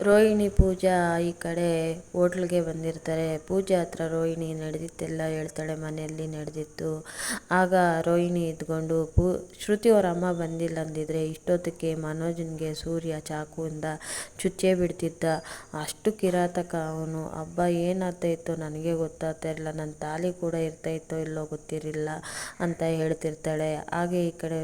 ರೋಹಿಣಿ ಪೂಜಾ ಈ ಕಡೆ ಹೋಟ್ಲಿಗೆ ಬಂದಿರ್ತಾರೆ. ಪೂಜಾ ಹತ್ರ ರೋಹಿಣಿ ನಡೆದಿತ್ತೆಲ್ಲ ಹೇಳ್ತಾಳೆ, ಮನೆಯಲ್ಲಿ ನಡೆದಿತ್ತು. ಆಗ ರೋಹಿಣಿ ಇದ್ಕೊಂಡು ಪೂ, ಶ್ರುತಿ ಅವ್ರ ಅಮ್ಮ ಬಂದಿಲ್ಲ ಅಂದಿದ್ರೆ ಇಷ್ಟೊತ್ತಕ್ಕೆ ಮನೋಜನ್ಗೆ ಸೂರ್ಯ ಚಾಕುವಿಂದ ಚುಚ್ಚೇ ಬಿಡ್ತಿದ್ದ. ಅಷ್ಟು ಕಿರಾತಕ ಅವನು. ಹಬ್ಬ ಏನಾಗ್ತಾ ಇತ್ತೋ ನನಗೆ ಗೊತ್ತಾಗ್ತಾ ಇರಲಿಲ್ಲ. ನನ್ನ ತಾಲಿ ಕೂಡ ಇರ್ತಾ ಇತ್ತೋ ಇಲ್ಲೋ ಗೊತ್ತಿರಲಿಲ್ಲ ಅಂತ ಹೇಳ್ತಿರ್ತಾಳೆ. ಹಾಗೆ ಈ ಕಡೆ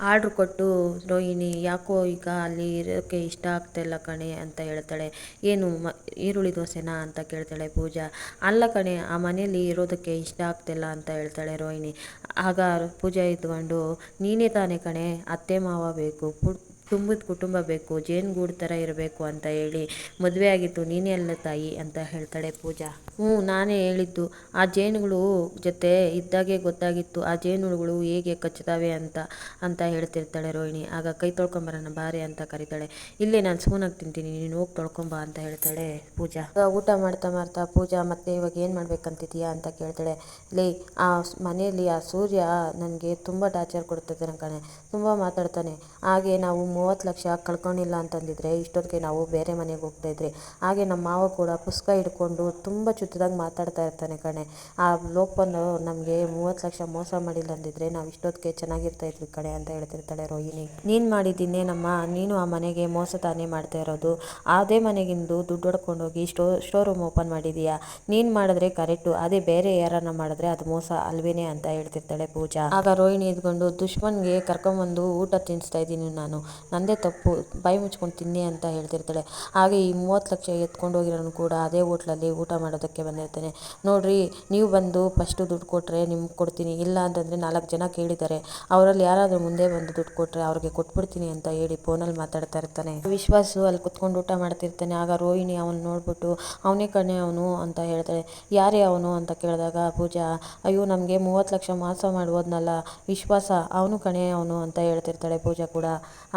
ಆರ್ಡ್ರ್ ಕೊಟ್ಟು, ರೋಹಿಣಿ, ಯಾಕೋ ಈಗ ಅಲ್ಲಿ ಇರೋಕ್ಕೆ ಇಷ್ಟ ಆಗ್ತಾಯಿಲ್ಲ ಕಣೆ ಅಂತ ಹೇಳ್ತಾಳೆ. ಏನು, ಮ, ಈರುಳ್ಳಿ ದೋಸೆನಾ? ಅಂತ ಕೇಳ್ತಾಳೆ ಪೂಜಾ. ಅಲ್ಲ ಕಣೆ, ಆ ಮನೆಯಲ್ಲಿ ಇರೋದಕ್ಕೆ ಇಷ್ಟ ಆಗ್ತಿಲ್ಲ ಅಂತ ಹೇಳ್ತಾಳೆ ರೋಹಿಣಿ. ಆಗ ಪೂಜಾ ಇದ್ಕೊಂಡು ನೀನೇ ತಾನೇ ಕಣೆ, ಅತ್ತೆ ಮಾವ ಬೇಕು, ಪು ತುಂಬಿದ ಕುಟುಂಬ ಬೇಕು, ಜೇನುಗೂಡು ಥರ ಇರಬೇಕು ಅಂತ ಹೇಳಿ ಮದುವೆ ಆಗಿತ್ತು ನೀನೇ ಅಲ್ಲ ತಾಯಿ ಅಂತ ಹೇಳ್ತಾಳೆ ಪೂಜಾ. ಹ್ಞೂ, ನಾನೇ ಹೇಳಿದ್ದು. ಆ ಜೇನುಗಳು ಜೊತೆ ಇದ್ದಾಗೆ ಗೊತ್ತಾಗಿತ್ತು. ಆ ಜೇನುಗಳು ಹೇಗೆ ಕಚ್ಚುತ್ತವೆ ಅಂತ ಅಂತ ಹೇಳ್ತಿರ್ತಾಳೆ ರೋಹಿಣಿ. ಆಗ ಕೈ ತೊಳ್ಕೊಂಬರೋಣ ಬಾರಿ ಅಂತ ಕರೀತಾಳೆ. ಇಲ್ಲೇ ನಾನು ಸ್ಪೂನಾಗಿ ತಿಂತೀನಿ, ನೀನು ಹೋಗಿ ತೊಳ್ಕೊಂಬ ಅಂತ ಹೇಳ್ತಾಳೆ ಪೂಜಾ. ಊಟ ಮಾಡ್ತಾ ಮಾಡ್ತಾ ಪೂಜಾ, ಮತ್ತೆ ಇವಾಗ ಏನು ಮಾಡ್ಬೇಕಂತಿದೀಯಾ ಅಂತ ಕೇಳ್ತಾಳೆ. ಲೇ, ಆ ಮನೆಯಲ್ಲಿ ಆ ಸೂರ್ಯ ನನಗೆ ತುಂಬ ಟಾರ್ಚರ್ ಕೊಡ್ತಿದ್ದಾನೆ ಕಣೆ. ತುಂಬ ಮಾತಾಡ್ತಾನೆ. ಹಾಗೆ ನಾವು ಮೂವತ್ತು ಲಕ್ಷ ಕಳ್ಕೊಂಡಿಲ್ಲ ಅಂತಂದಿದ್ರೆ ಇಷ್ಟೊತ್ತಿಗೆ ನಾವು ಬೇರೆ ಮನೆಗೆ ಹೋಗ್ತಾಯಿದ್ರಿ ಹಾಗೆ ನಮ್ಮ ಮಾವ ಕೂಡ ಪುಸ್ತಕ ಹಿಡ್ಕೊಂಡು ತುಂಬ ಚುತ್ತದಾಗಿ ಮಾತಾಡ್ತಾ ಇರ್ತಾನೆ ಕಣೆ. ಆ ಲೋಪನ್ನು ನಮಗೆ ಮೂವತ್ತು ಲಕ್ಷ ಮೋಸ ಮಾಡಿಲ್ಲ ಅಂದಿದ್ರೆ ನಾವು ಇಷ್ಟೊತ್ತಿಗೆ ಚೆನ್ನಾಗಿರ್ತಾ ಇದ್ವಿ ಕಣೆ ಅಂತ ಹೇಳ್ತಿರ್ತಾಳೆ ರೋಹಿಣಿ. ನೀನು ಮಾಡಿದ್ದೀನೇನಮ್ಮ ನೀನು ಆ ಮನೆಗೆ ಮೋಸ ತಾನೇ ಮಾಡ್ತಾ ಇರೋದು. ಅದೇ ಮನೆಗಿಂದು ದುಡ್ಡು ಹೊಡ್ಕೊಂಡೋಗಿ ಸ್ಟೋ ಸ್ಟೋ ರೂಮ್ ಓಪನ್ ಮಾಡಿದೀಯಾ? ನೀನು ಮಾಡಿದ್ರೆ ಕರೆಕ್ಟು, ಅದೇ ಬೇರೆ ಯಾರನ್ನ ಮಾಡಿದ್ರೆ ಅದು ಮೋಸ ಅಲ್ವೇನೆ ಅಂತ ಹೇಳ್ತಿರ್ತಾಳೆ ಪೂಜಾ. ಆಗ ರೋಹಿಣಿ ಇದ್ಕೊಂಡು ದುಶ್ಮನ್ಗೆ ಕರ್ಕೊಂಬಂದು ಊಟ ತಿನ್ನಿಸ್ತಾ ಇದ್ದೀನಿ ನಾನು. ನಂದೇ ತಪ್ಪು, ಬಾಯಿ ಮುಚ್ಕೊಂಡು ತಿನ್ನಿ ಅಂತ ಹೇಳ್ತಿರ್ತಾಳೆ. ಹಾಗೆ ಈ ಮೂವತ್ತು ಲಕ್ಷ ಎತ್ಕೊಂಡು ಹೋಗಿರೋನು ಕೂಡ ಅದೇ ಹೋಟ್ಲಲ್ಲಿ ಊಟ ಮಾಡೋದಕ್ಕೆ ಬಂದಿರ್ತಾನೆ. ನೋಡಿರಿ, ನೀವು ಬಂದು ಫಸ್ಟು ದುಡ್ಡು ಕೊಟ್ಟರೆ ನಿಮ್ಗೆ ಕೊಡ್ತೀನಿ, ಇಲ್ಲ ಅಂತಂದರೆ ನಾಲ್ಕು ಜನ ಕೇಳಿದ್ದಾರೆ. ಅವರಲ್ಲಿ ಯಾರಾದರೂ ಮುಂದೆ ಬಂದು ದುಡ್ಡು ಕೊಟ್ಟರೆ ಅವ್ರಿಗೆ ಕೊಟ್ಬಿಡ್ತೀನಿ ಅಂತ ಹೇಳಿ ಫೋನಲ್ಲಿ ಮಾತಾಡ್ತಾ ಇರ್ತಾನೆ. ವಿಶ್ವಾಸು ಅಲ್ಲಿ ಕುತ್ಕೊಂಡು ಊಟ ಮಾಡ್ತಿರ್ತಾನೆ. ಆಗ ರೋಹಿಣಿ ಅವನು ನೋಡ್ಬಿಟ್ಟು, ಅವನೇ ಕಣೆ ಅವನು ಅಂತ ಹೇಳ್ತಾಳೆ. ಯಾರೇ ಅವನು ಅಂತ ಕೇಳಿದಾಗ ಪೂಜಾ, ಅಯ್ಯೋ, ನಮಗೆ ಮೂವತ್ತು ಲಕ್ಷ ಮಾಸ ಮಾಡ್ಬೋದ್ನಲ್ಲ, ವಿಶ್ವಾಸ, ಅವನು ಕಣೆ ಅವನು ಅಂತ ಹೇಳ್ತಿರ್ತಾಳೆ ಪೂಜಾ ಕೂಡ.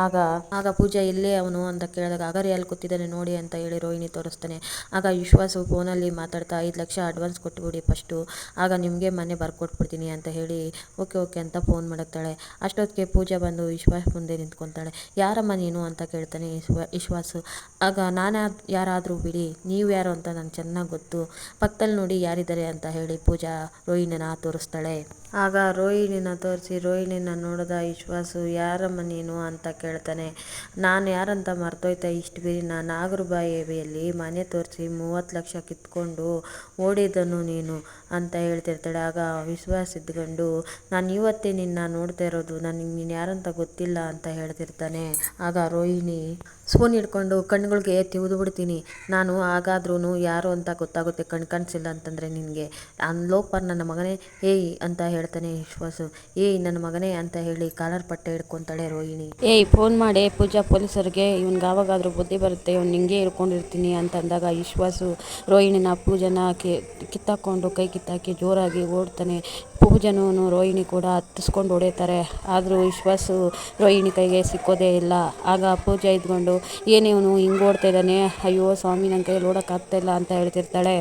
ಆಗ ಆಗ ಪೂಜಾ ಎಲ್ಲೇ ಅವನು ಅಂತ ಕೇಳಿದಾಗ, ಅಗರಿ ಅಲ್ಲಿ ಕೂತಿದ್ದಾನೆ ನೋಡಿ ಅಂತ ಹೇಳಿ ರೋಹಿಣಿ ತೋರಿಸ್ತಾನೆ. ಆಗ ವಿಶ್ವಾಸು ಫೋನಲ್ಲಿ ಮಾತಾಡ್ತಾ, ಐದು ಲಕ್ಷ ಅಡ್ವಾನ್ಸ್ ಕೊಟ್ಬಿಡಿ ಫಸ್ಟು. ಆಗ ನಿಮಗೆ ಮನೆ ಬರ್ಕೊಟ್ಬಿಡ್ತೀನಿ ಅಂತ ಹೇಳಿ, ಓಕೆ ಓಕೆ ಅಂತ ಫೋನ್ ಮಾಡುತ್ತಾಳೆ. ಅಷ್ಟೊತ್ತಿಗೆ ಪೂಜಾ ಬಂದು ವಿಶ್ವಾಸ್ ಮುಂದೆ ನಿಂತ್ಕೊತಾಳೆ. ಯಾರಮ್ಮ ನೀನು? ಅಂತ ಕೇಳ್ತಾನೆ ವಿಶ್ವ, ವಿಶ್ವಾಸು. ಆಗ ನಾನು, ಯಾರಾದರೂ ಬಿಡಿ. ನೀವು ಯಾರು ಅಂತ ನಂಗೆ ಚೆನ್ನಾಗಿ ಗೊತ್ತು. ಪಕ್ಕದಲ್ಲಿ ನೋಡಿ ಯಾರಿದ್ದಾರೆ ಅಂತ ಹೇಳಿ ಪೂಜಾ ರೋಹಿಣನ ತೋರಿಸ್ತಾಳೆ. ಆಗ ರೋಹಿಣಿನ ತೋರಿಸಿ, ರೋಹಿಣಿನ ನೋಡಿದ ವಿಶ್ವಾಸು ಯಾರಮ್ಮ ನೀನು? ಅಂತ ಕೇಳ್ತಾನೆ. ನಾನು ಯಾರಂತ ಮರ್ತೋಯ್ತಾ ಇಷ್ಟು ಬಿರಿ ನಾನು ನಾಗರಬಾವಿಯಲ್ಲಿ ಮನೆ ತೋರಿಸಿ ಮೂವತ್ತು ಲಕ್ಷ ಕಿತ್ಕೊಂಡು ಓಡಿದನು ನೀನು? ಅಂತ ಹೇಳ್ತಿರ್ತಾಳೆ. ಆಗ ವಿಶ್ವಾಸ ಇದ್ಕೊಂಡು ನಾನು ಇವತ್ತೇ ನಿನ್ನ ನೋಡ್ತಾ ಇರೋದು, ನನಗೆ ನೀನು ಯಾರಂತ ಗೊತ್ತಿಲ್ಲ? ಅಂತ ಹೇಳ್ತಿರ್ತಾನೆ. ಆಗ ರೋಹಿಣಿ ಸ್ಪೂನ್ ಹಿಡ್ಕೊಂಡು ಕಣ್ಣುಗಳಿಗೆ ತಿವಿದು ಬಿಡ್ತೀನಿ ನಾನು ಹಾಗಾದ್ರೂ ಯಾರು ಅಂತ ಗೊತ್ತಾಗುತ್ತೆ ಕಣ್ ಕಾಣಿಸಿಲ್ಲ ಅಂತಂದರೆ ನಿನಗೆ. ಲೋಪರ್ ನನ್ನ ಮಗನೇ, ಏಯ್ ಅಂತ ಹೇಳ್ತಾನೆ ವಿಶ್ವಾಸು. ಏಯ್ ನನ್ನ ಮಗನೇ ಅಂತ ಹೇಳಿ ಕಾಲರ್ ಪಟ್ಟೆ ಹಿಡ್ಕೊತಾಳೆ ರೋಹಿಣಿ. ಏಯ್ ಫೋನ್ ಮಾಡಿ ಪೂಜಾ ಪೊಲೀಸರಿಗೆ, ಇವ್ನಿಗೆ ಆವಾಗಾದರೂ ಬುದ್ಧಿ ಬರುತ್ತೆ, ಇವ್ನು ನಿಂಗೆ ಹಿಡ್ಕೊಂಡಿರ್ತೀನಿ ಅಂತ ಅಂದಾಗ ವಿಶ್ವಾಸು ರೋಹಿಣಿನ ಪೂಜನ ಕಿತ್ತಾಕೊಂಡು, ಕೈ ಕಿತ್ತಾಕಿ ಜೋರಾಗಿ ಓಡ್ತಾನೆ. ಪೂಜನೂ ರೋಹಿಣಿ ಕೂಡ ಹತ್ತಿಸ್ಕೊಂಡು ಹೊಡಿತಾರೆ. ಆದರೂ ವಿಶ್ವಾಸು ರೋಹಿಣಿ ಕೈಗೆ ಸಿಕ್ಕೋದೇ ಇಲ್ಲ. ಆಗ ಪೂಜೆ ಇದ್ಕೊಂಡು, ಏನೇ ಇವನು ಹಿಂಗೆ ಓಡ್ತಾ ಇದ್ದಾನೆ? ಅಯ್ಯೋ ಸ್ವಾಮಿ ನನ್ನ ಕೈಯಲ್ಲಿ ಓಡೋಕ್ಕಾಗ್ತಾಯಿಲ್ಲ ಅಂತ ಹೇಳ್ತಿರ್ತಾಳೆ.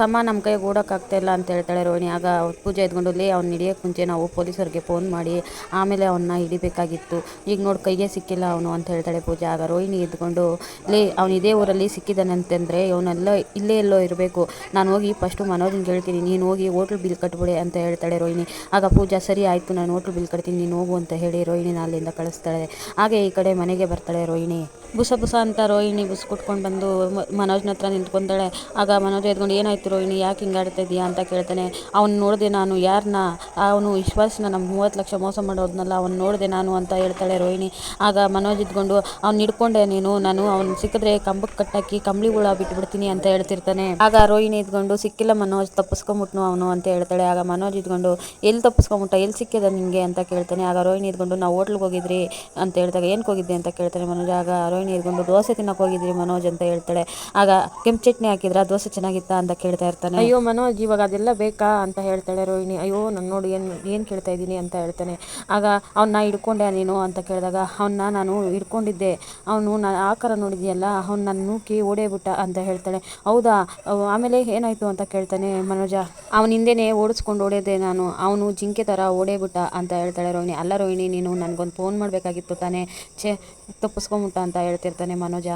ಸಮ ನಮ್ಮ ಕೈಗೆ ಓಡೋಕ್ಕಾಗ್ತಾಯಿಲ್ಲ ಅಂತ ಹೇಳ್ತಾಳೆ ರೋಹಿಣಿ. ಆಗ ಪೂಜೆ ಇದ್ಕೊಂಡು, ಲೇ, ಅವ್ನು ಹಿಡಿಯೋಕ್ಕೆ ಮುಂಚೆ ನಾವು ಪೊಲೀಸರಿಗೆ ಫೋನ್ ಮಾಡಿ, ಆಮೇಲೆ ಅವನ್ನ ಹಿಡಿಬೇಕಾಗಿತ್ತು. ಈಗ ನೋಡಿ ಕೈಗೆ ಸಿಕ್ಕಿಲ್ಲ ಅವನು ಅಂತ ಹೇಳ್ತಾಳೆ ಪೂಜೆ. ಆಗ ರೋಹಿಣಿ ಇದ್ಕೊಂಡು, ಲೇ, ಅವನು ಇದೇ ಊರಲ್ಲಿ ಸಿಕ್ಕಿದ್ದಾನೆ ಅಂತಂದರೆ ಇವನೆಲ್ಲ ಇಲ್ಲೇ ಎಲ್ಲೋ ಇರಬೇಕು. ನಾನು ಹೋಗಿ ಫಸ್ಟು ಮನೋಜನ್ ಕೇಳ್ತೀನಿ ನೀನು ಹೋಗಿ ಹೋಟ್ಲ್ ಬಿಲ್ ಕಟ್ಬಿಡಿ ಅಂತ ಹೇಳ್ತಾಳೆ ರೋಹಿಣಿ. ಆಗ ಪೂಜಾ, ಸರಿ ಆಯಿತು, ನಾನು ಹೋಟ್ಲು ಬಿಲ್ ಕಟ್ತೀನಿ, ನೀನು ಹೋಗು ಅಂತ ಹೇಳಿ ರೋಹಿಣಿನ ಅಲ್ಲಿಂದ ಕಳಿಸ್ತಾಳೆ. ಹಾಗೆ ಈ ಕಡೆ ಮನೆಗೆ ಬರ್ತಾಳೆ ರೋಹಿಣಿ. ಬುಸ ಬುಸ ಅಂತ ರೋಹಿಣಿ ಬುಸ್ ಕುಟ್ಕೊಂಡು ಬಂದು ಮನೋಜ್ನ ಹತ್ರ ನಿಂತ್ಕೊಂತಾಳೆ ಆಗ ಮನೋಜ್ ಎದ್ಕೊಂಡು, ಏನಾಯ್ತು ರೋಹಿಣಿ, ಯಾಕೆ ಹಿಂಗೆ ಆಡ್ತಾ ಇದೀಯಾ? ಅಂತ ಕೇಳ್ತಾನೆ. ಅವ್ನು ನೋಡಿದೆ ನಾನು ಯಾರನ್ನ ಅವನು ವಿಶ್ವಾಸನ ನಮ್ಮ ಮೂವತ್ತು ಲಕ್ಷ ಮೋಸ ಮಾಡೋದ್ನಲ್ಲ, ಅವ್ನು ನೋಡಿದೆ ನಾನು, ಅಂತ ಹೇಳ್ತಾಳೆ ರೋಹಿಣಿ. ಆಗ ಮನೋಜ್ ಇದ್ಕೊಂಡು ಅವ್ನು ಹಿಡ್ಕೊಂಡೆ ನೀನು, ನಾನು ಅವ್ನು ಸಿಕ್ಕಿದ್ರೆ ಕಂಬಕ್ಕೆ ಕಟ್ಟಾಕಿ ಕಂಬಳಿ ಹುಳ ಬಿಟ್ಬಿಡ್ತೀನಿ, ಅಂತ ಹೇಳ್ತಿರ್ತಾನೆ. ಆಗ ರೋಹಿಣಿ ಇದ್ಕೊಂಡು ಸಿಕ್ಕಿಲ್ಲ ಮನೋಜ್, ತಪ್ಪಿಸ್ಕೊಂಬಿಟ್ನು ಅವನು, ಅಂತ ಹೇಳ್ತಾಳೆ. ಆಗ ಮನೋಜ್ ಇದ್ಕೊಂಡು ಎಲ್ಲಿ ತಪ್ಪಿಸ್ಕೊಂಬಿಟ್ಟ ಎಲ್ಲಿ ಸಿಕ್ಕಿದೆ ನಿಮಗೆ ಅಂತ ಕೇಳ್ತಾನೆ. ಆಗ ರೋಹಿಣಿ ಇದ್ಕೊಂಡು ನಾವು ಹೋಟ್ಲಿಗೆ ಹೋಗಿದ್ರಿ, ಅಂತ ಹೇಳಿದಾಗ ಏನಕ್ಕೆ ಹೋಗಿದ್ದೆ? ಅಂತ ಕೇಳ್ತಾನೆ ಮನೋಜ್. ಆಗ ಇದ್ಕೊಂಡು ದೋಸೆ ತಿನ್ನಕ್ಕೆ ಹೋಗಿದ್ರಿ ಮನೋಜ್ ಅಂತ ಹೇಳ್ತಾಳೆ. ಆಗ ಕೆಂಪು ಚಟ್ನಿ ಹಾಕಿದ್ರ ದೋಸೆ ಚೆನ್ನಾಗಿತ್ತಾ ಅಂತ ಕೇಳ್ತಾ ಇರ್ತಾನೆ. ಅಯ್ಯೋ ಮನೋಜ್, ಇವಾಗ ಅದೆಲ್ಲ ಬೇಕಾ ಅಂತ ಹೇಳ್ತಾಳೆ ರೋಹಿಣಿ. ಅಯ್ಯೋ ನಾನು ನೋಡಿ ಏನು ಏನು ಕೇಳ್ತಾ ಇದ್ದೀನಿ ಅಂತ ಹೇಳ್ತಾನೆ. ಆಗ ಅವನ್ನ ಹಿಡ್ಕೊಂಡೆ ನೀನು ಅಂತ ಕೇಳಿದಾಗ ಅವನ್ನ ನಾನು ಹಿಡ್ಕೊಂಡಿದ್ದೆ. ಅವನು ನಾನು ಆಕಾರ ನೋಡಿದ್ಯಲ್ಲ, ಅವ್ನು ನನ್ನ ನೂಕಿ ಓಡೇ ಬಿಟ್ಟ ಅಂತ ಹೇಳ್ತಾಳೆ. ಹೌದಾ? ಆಮೇಲೆ ಏನಾಯಿತು ಅಂತ ಕೇಳ್ತಾನೆ ಮನೋಜ. ಅವನ ಹಿಂದೆನೇ ಓಡಿಸ್ಕೊಂಡು ಓಡೋದೆ ನಾನು. ಅವನು ಜಿಂಕೆ ಥರ ಓಡೇಬಿಟ್ಟ ಅಂತ ಹೇಳ್ತಾಳೆ ರೋಹಿಣಿ. ಅಲ್ಲ ರೋಹಿಣಿ, ನೀನು ನನಗೊಂದು ಫೋನ್ ಮಾಡಬೇಕಾಗಿತ್ತು ತಾನೇ. ಛೇ, ತಪ್ಪಿಸ್ಕೊಂಬಿಟ್ಟ ಅಂತ ಹೇಳ್ತಿರ್ತಾನೆ ಮನೋಜ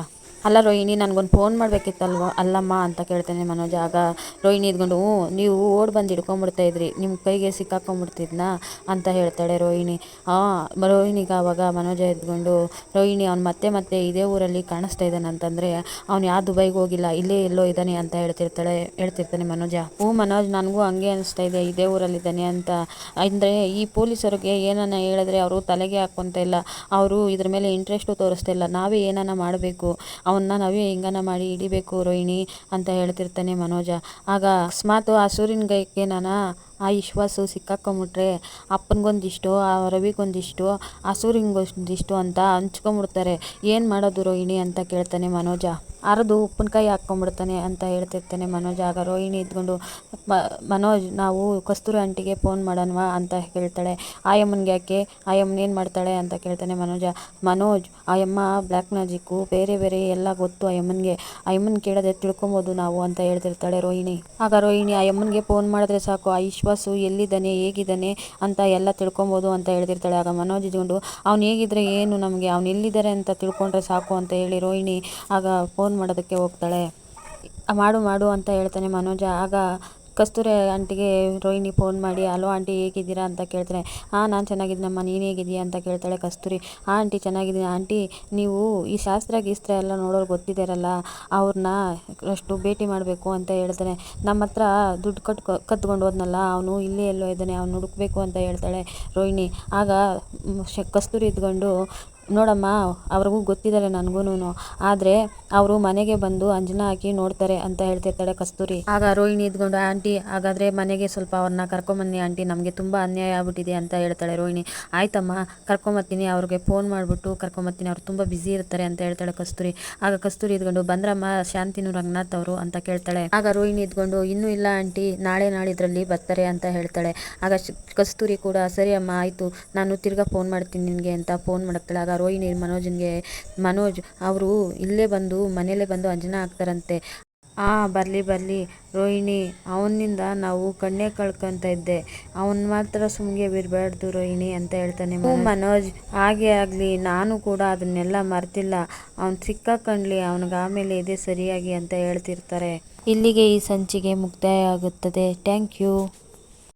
ಅಲ್ಲ ರೋಹಿಣಿ, ನನಗೊಂದು ಫೋನ್ ಮಾಡಬೇಕಿತ್ತಲ್ವ? ಅಲ್ಲಮ್ಮ ಅಂತ ಕೇಳ್ತಾನೆ ಮನೋಜ. ಆಗ ರೋಹಿಣಿ ಇದ್ಕೊಂಡು, ಹ್ಞೂ, ನೀವು ಓಡ್ ಬಂದು ಹಿಡ್ಕೊಂಬಿಡ್ತಾ ಇದ್ರಿ. ನಿಮ್ಮ ಕೈಗೆ ಸಿಕ್ಕಾಕೊಂಡ್ಬಿಡ್ತಿದ್ನಾ ಅಂತ ಹೇಳ್ತಾಳೆ ರೋಹಿಣಿ. ಹಾಂ ರೋಹಿಣಿಗೆ ಆವಾಗ ಮನೋಜ ಇದ್ಕೊಂಡು ರೋಹಿಣಿ, ಅವ್ನು ಮತ್ತೆ ಮತ್ತೆ ಇದೇ ಊರಲ್ಲಿ ಕಾಣಿಸ್ತಾ ಇದ್ದಾನೆ ಅಂತಂದರೆ, ಅವ್ನು ಯಾವ ದುಬೈಗೆ ಹೋಗಿಲ್ಲ, ಇಲ್ಲೇ ಎಲ್ಲೋ ಇದ್ದಾನೆ ಅಂತ ಹೇಳ್ತಿರ್ತಾಳೆ, ಹೇಳ್ತಿರ್ತಾನೆ ಮನೋಜ. ಹ್ಞೂ ಮನೋಜ್, ನನಗೂ ಹಂಗೆ ಅನಿಸ್ತಾ ಇದೆ, ಇದೇ ಊರಲ್ಲಿದ್ದಾನೆ ಅಂತ. ಅಂದರೆ ಈ ಪೊಲೀಸರಿಗೆ ಏನನ್ನ ಹೇಳಿದ್ರೆ ಅವರು ತಲೆಗೆ ಹಾಕೊಂತ ಇಲ್ಲ. ಅವರು ಇದ್ರ ಮೇಲೆ ಇಂಟ್ರೆಸ್ಟು ತೋರಿಸ್ತಾ ಇಲ್ಲ. ನಾವೇ ಏನನ್ನ ಮಾಡಬೇಕು? ಅವನ್ನ ನಾವೇ ಹಿಂಗನ ಮಾಡಿ ಹಿಡಿಬೇಕು ರೋಹಿಣಿ ಅಂತ ಹೇಳ್ತಿರ್ತಾನೆ ಮನೋಜ. ಆಗ ಅಕಸ್ಮಾತ್ ಆ ಸೂರ್ಯನ ಕೈಗೆ ನಾನು ಆ ವಿಶ್ವಾಸ ಸಿಕ್ಕಾಕೊಂಬಿಟ್ರೆ ಅಪ್ಪನಿಗೊಂದಿಷ್ಟು, ಆ ರವಿಗೊಂದಿಷ್ಟು, ಆ ಅಂತ ಹಂಚ್ಕೊಂಬಿಡ್ತಾರೆ. ಏನು ಮಾಡೋದು ರೋಹಿಣಿ ಅಂತ ಕೇಳ್ತಾನೆ ಮನೋಜ. ಅರದು ಉಪ್ಪಿನಕಾಯಿ ಹಾಕ್ಕೊಂಬಿಡ್ತಾನೆ ಅಂತ ಹೇಳ್ತಿರ್ತಾನೆ ಮನೋಜ. ಆಗ ರೋಹಿಣಿ ಇದ್ಕೊಂಡು ಮನೋಜ್, ನಾವು ಕಸ್ತೂರಿ ಆಂಟಿಗೆ ಫೋನ್ ಮಾಡೋಣವಾ? ಅಂತ ಕೇಳ್ತಾಳೆ ಆಯಮ್ಮನಿಗೆ ಯಾಕೆ? ಆಯಮ್ಮನ ಏನು ಮಾಡ್ತಾಳೆ? ಅಂತ ಕೇಳ್ತಾನೆ ಮನೋಜ. ಮನೋಜ್, ಆಯಮ್ಮ ಬ್ಲ್ಯಾಕ್ ಮ್ಯಾಜಿಕ್ಕು ಬೇರೆ ಬೇರೆ ಎಲ್ಲ ಗೊತ್ತು ಆಯಮ್ಮನಿಗೆ. ಆಯಮ್ಮನ ಕೇಳದೆ ತಿಳ್ಕೊಬೋದು ನಾವು, ಅಂತ ಹೇಳ್ತಿರ್ತಾಳೆ ರೋಹಿಣಿ. ಆಗ ರೋಹಿಣಿ, ಆಯಮ್ಮನಿಗೆ ಫೋನ್ ಮಾಡಿದ್ರೆ ಸಾಕು, ಆ ವಿಶ್ವಾಸು, ಎಲ್ಲಿದ್ದಾನೆ, ಹೇಗಿದ್ದಾನೆ ಅಂತ ಎಲ್ಲ ತಿಳ್ಕೊಬೋದು ಅಂತ ಹೇಳ್ತಿರ್ತಾಳೆ. ಆಗ ಮನೋಜ್ ಇದ್ಕೊಂಡು, ಅವ್ನು ಹೇಗಿದ್ರೆ ಏನು ನಮಗೆ? ಅವ್ನು ಎಲ್ಲಿದ್ದಾರೆ ಅಂತ ತಿಳ್ಕೊಂಡ್ರೆ ಸಾಕು ಅಂತ ಹೇಳಿ ರೋಹಿಣಿ ಆಗ ಫೋನ್ ಮಾಡೋದಕ್ಕೆ ಹೋಗ್ತಾಳೆ. ಮಾಡು ಮಾಡು ಅಂತ ಹೇಳ್ತಾನೆ ಮನೋಜ. ಆಗ ಕಸ್ತೂರಿ ಆಂಟಿಗೆ ರೋಹಿಣಿ ಫೋನ್ ಮಾಡಿ ಹಲೋ ಆಂಟಿ, ಹೇಗಿದ್ದೀರಾ? ಅಂತ ಕೇಳ್ತಾನೆ ಹಾಂ, ನಾನು ಚೆನ್ನಾಗಿದ್ದೀನಮ್ಮ, ನೀನು ಹೇಗಿದ್ದೀಯ? ಅಂತ ಕೇಳ್ತಾಳೆ ಕಸ್ತೂರಿ. ಆ ಆಂಟಿ, ಚೆನ್ನಾಗಿದ್ದೀನಿ. ಆಂಟಿ, ನೀವು ಈ ಶಾಸ್ತ್ರ ಗೀಸ್ತ್ರ ಎಲ್ಲ ನೋಡೋರು ಗೊತ್ತಿದ್ದಾರಲ್ಲ ಅವ್ರನ್ನ ಅಷ್ಟು ಭೇಟಿ ಮಾಡಬೇಕು ಅಂತ ಹೇಳ್ತಾನೆ. ನಮ್ಮ ಹತ್ರ ದುಡ್ಡು ಕಟ್ ಕತ್ಕೊಂಡು ಹೋದ್ನಲ್ಲ, ಅವನು ಇಲ್ಲೇ ಎಲ್ಲೋ ಇದ್ದಾನೆ, ಅವ್ನು ಹುಡುಕ್ಬೇಕು ಅಂತ ಹೇಳ್ತಾಳೆ ರೋಹಿಣಿ. ಆಗ ಕಸ್ತೂರಿ ಇದ್ಕೊಂಡು ನೋಡಮ್ಮ, ಅವ್ರಿಗೂ ಗೊತ್ತಿದ್ದಾರೆ ನನಗೂ ಆದರೆ ಅವರು ಮನೆಗೆ ಬಂದು ಅಂಜನ ಹಾಕಿ ನೋಡ್ತಾರೆ ಅಂತ ಹೇಳ್ತಿರ್ತಾಳೆ ಕಸ್ತೂರಿ. ಆಗ ರೋಹಿಣಿ ಇದ್ಕೊಂಡು, ಆಂಟಿ, ಹಾಗಾದರೆ ಮನೆಗೆ ಸ್ವಲ್ಪ ಅವ್ರನ್ನ ಕರ್ಕೊಂಬನ್ನಿ ಆಂಟಿ, ನಮಗೆ ತುಂಬ ಅನ್ಯಾಯ ಆಗ್ಬಿಟ್ಟಿದೆ ಅಂತ ಹೇಳ್ತಾಳೆ ರೋಹಿಣಿ. ಆಯ್ತಮ್ಮ, ಕರ್ಕೊಂಬತ್ತೀನಿ, ಅವ್ರಿಗೆ ಫೋನ್ ಮಾಡಿಬಿಟ್ಟು ಕರ್ಕೊಂಬತ್ತೀನಿ, ಅವ್ರು ತುಂಬ ಬ್ಯುಸಿ ಇರ್ತಾರೆ ಅಂತ ಹೇಳ್ತಾಳೆ ಕಸ್ತೂರಿ. ಆಗ ಕಸ್ತೂರಿ ಇದ್ಕೊಂಡು, ಬಂದ್ರಮ್ಮ, ಶಾಂತಿನೂ ರಂಗನಾಥ್ ಅವರು ಅಂತ ಕೇಳ್ತಾಳೆ. ಆಗ ರೋಹಿಣಿ ಇದ್ಕೊಂಡು, ಇನ್ನೂ ಇಲ್ಲ ಆಂಟಿ, ನಾಳೆ ನಾಳಿದ್ರಲ್ಲಿ ಬರ್ತಾರೆ ಅಂತ ಹೇಳ್ತಾಳೆ. ಆಗ ಕಸ್ತೂರಿ ಕೂಡ, ಸರಿ ಅಮ್ಮ, ಆಯಿತು, ನಾನು ತಿರ್ಗಾ ಫೋನ್ ಮಾಡ್ತೀನಿ ನಿನಗೆ ಅಂತ ಫೋನ್ ಮಾಡ್ತಾಳೆ. ಆಗ ರೋಹಿಣಿ ಮನೋಜನ್ಗೆ ಮನೋಜ್ ಅವರು ಇಲ್ಲೇ ಬಂದು ಮನೆಯಲ್ಲೇ ಬಂದು ಅಂಜನ ಆಗ್ತಾರಂತೆ ಆ, ಬರಲಿ ಬರಲಿ ರೋಹಿಣಿ, ಅವನಿಂದ ನಾವು ಕಣ್ಣೇ ಕಳ್ಕೊಂತ ಇದ್ದೆ. ಅವನ್ ಮಾತ್ರ ಸುಮ್ಗೆ ಬಿರ್ಬಾರ್ದು ರೋಹಿಣಿ ಅಂತ ಹೇಳ್ತಾನೆ ಮನೋಜ್. ಹಾಗೆ ಆಗಲಿ, ನಾನು ಕೂಡ ಅದನ್ನೆಲ್ಲ ಮರ್ತಿಲ್ಲ. ಅವ್ನು ಸಿಕ್ಕಾಕೊಂಡ್ಲಿ ಅವನಿಗೆ ಆಮೇಲೆ ಇದೆ ಸರಿಯಾಗಿ ಅಂತ ಹೇಳ್ತಿರ್ತಾರೆ. ಇಲ್ಲಿಗೆ ಈ ಸಂಚಿಕೆ ಮುಕ್ತಾಯ ಆಗುತ್ತದೆ. Thank you.